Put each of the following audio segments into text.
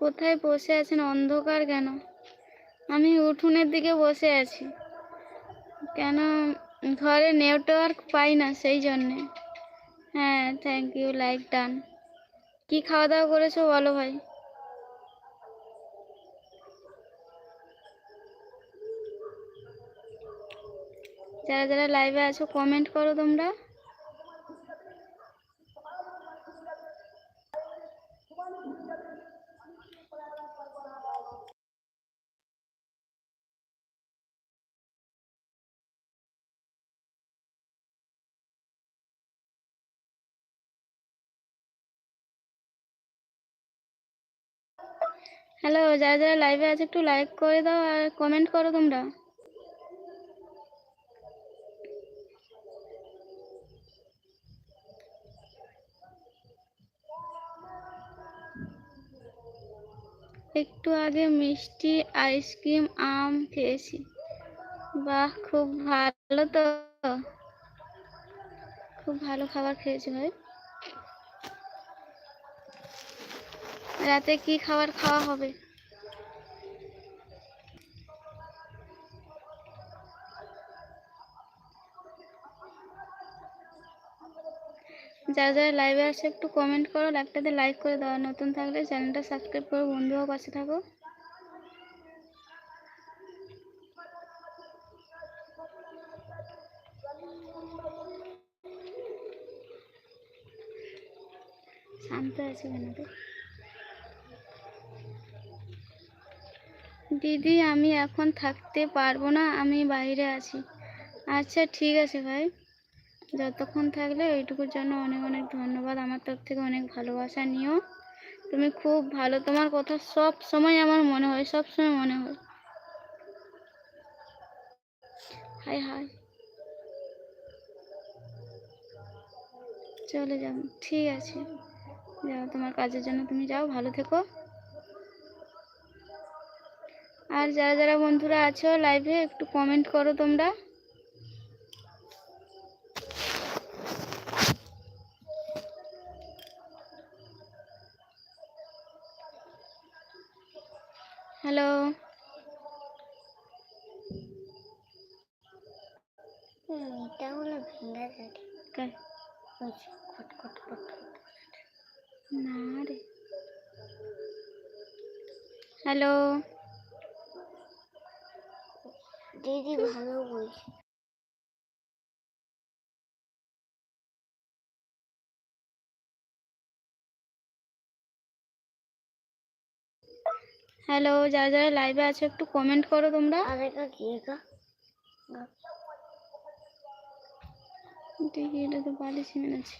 কোথায় বসে আছেন? অন্ধকার কেন? আমি উঠোনের দিকে বসে আছি। কেন? ঘরে নেটওয়ার্ক পাই না, সেই জন্যে। হ্যাঁ থ্যাংক ইউ লাইক ডান কি খাওয়া দাওয়া করেছ বলো ভাই? যারা যারা লাইভে আছো কমেন্ট করো তোমরা। হ্যালো, যারা যারা লাইভে আছে একটু লাইক করে দাও আর কমেন্ট করো তোমরা। একটু আগে মিষ্টি আইসক্রিম আম খেয়েছি। বাহ, খুব ভালো তো। খুব ভালো খাবার খেয়েছি ভাই। রাতে কি খাবার খাওয়া হবে? যারা যারা লাইভে আসে একটু কমেন্ট করো লাইভটাতে লাইক করে দাও। নতুন থাকলে চ্যানেলটা সাবস্ক্রাইব করো, বন্ধুও পাশে থাকো। শান্ত আছে কেন? দিদি, আমি এখন থাকতে পারব না, আমি বাইরে আছি। আচ্ছা ঠিক আছে ভাই। যতক্ষণ থাকলে ওইটুকুর জন্য অনেক অনেক ধন্যবাদ। আমার তরফ থেকে অনেক ভালোবাসা নিও। তুমি খুব ভালো। তোমার কথা সব সময় আমার মনে হয়, সব সময় মনে হয়। Hi hi. চলে যাও। ঠিক আছে। যাও, তোমার কাজের জন্য তুমি যাও। ভালো থেকো। আর যারা যারা বন্ধুরা আছো লাইভে একটু কমেন্ট করো তোমরা। হ্যালো এটা হলো। না রে। হ্যালো দিদি ভালো বলছে হ্যালো যারা যারা লাইভে আছো একটু কমেন্ট করো তোমরা। এটা? দেখি তো বালি সিমেন্ট আছে।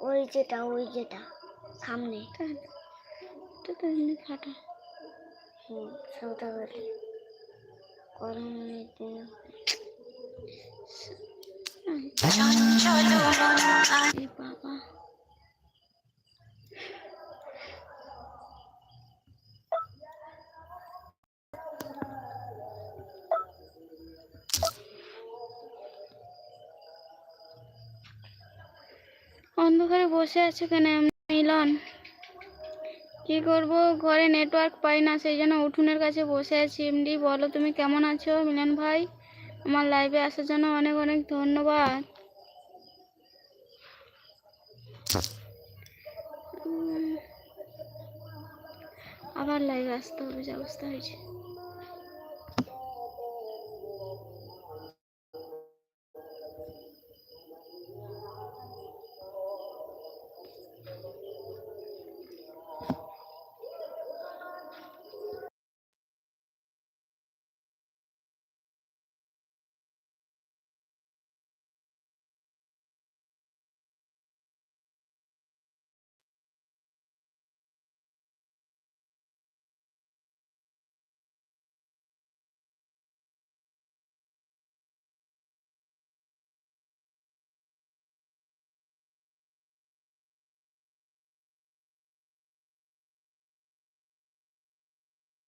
ওই যেটা ওই যেটা সামনে। ফাটা। হুম সেটা অন্ধকারে বসে আছে কেন মিলন? কি করব? ঘরে নেটওয়ার্ক পাই না, সেই জন্য উঠুনের কাছে বসে আছি। এমনি বলো তুমি কেমন আছো? মিলন ভাই, আমার লাইভে আসার জন্য অনেক অনেক ধন্যবাদ। আবার লাইভে আসতে হবে, যে অবস্থা হয়েছে।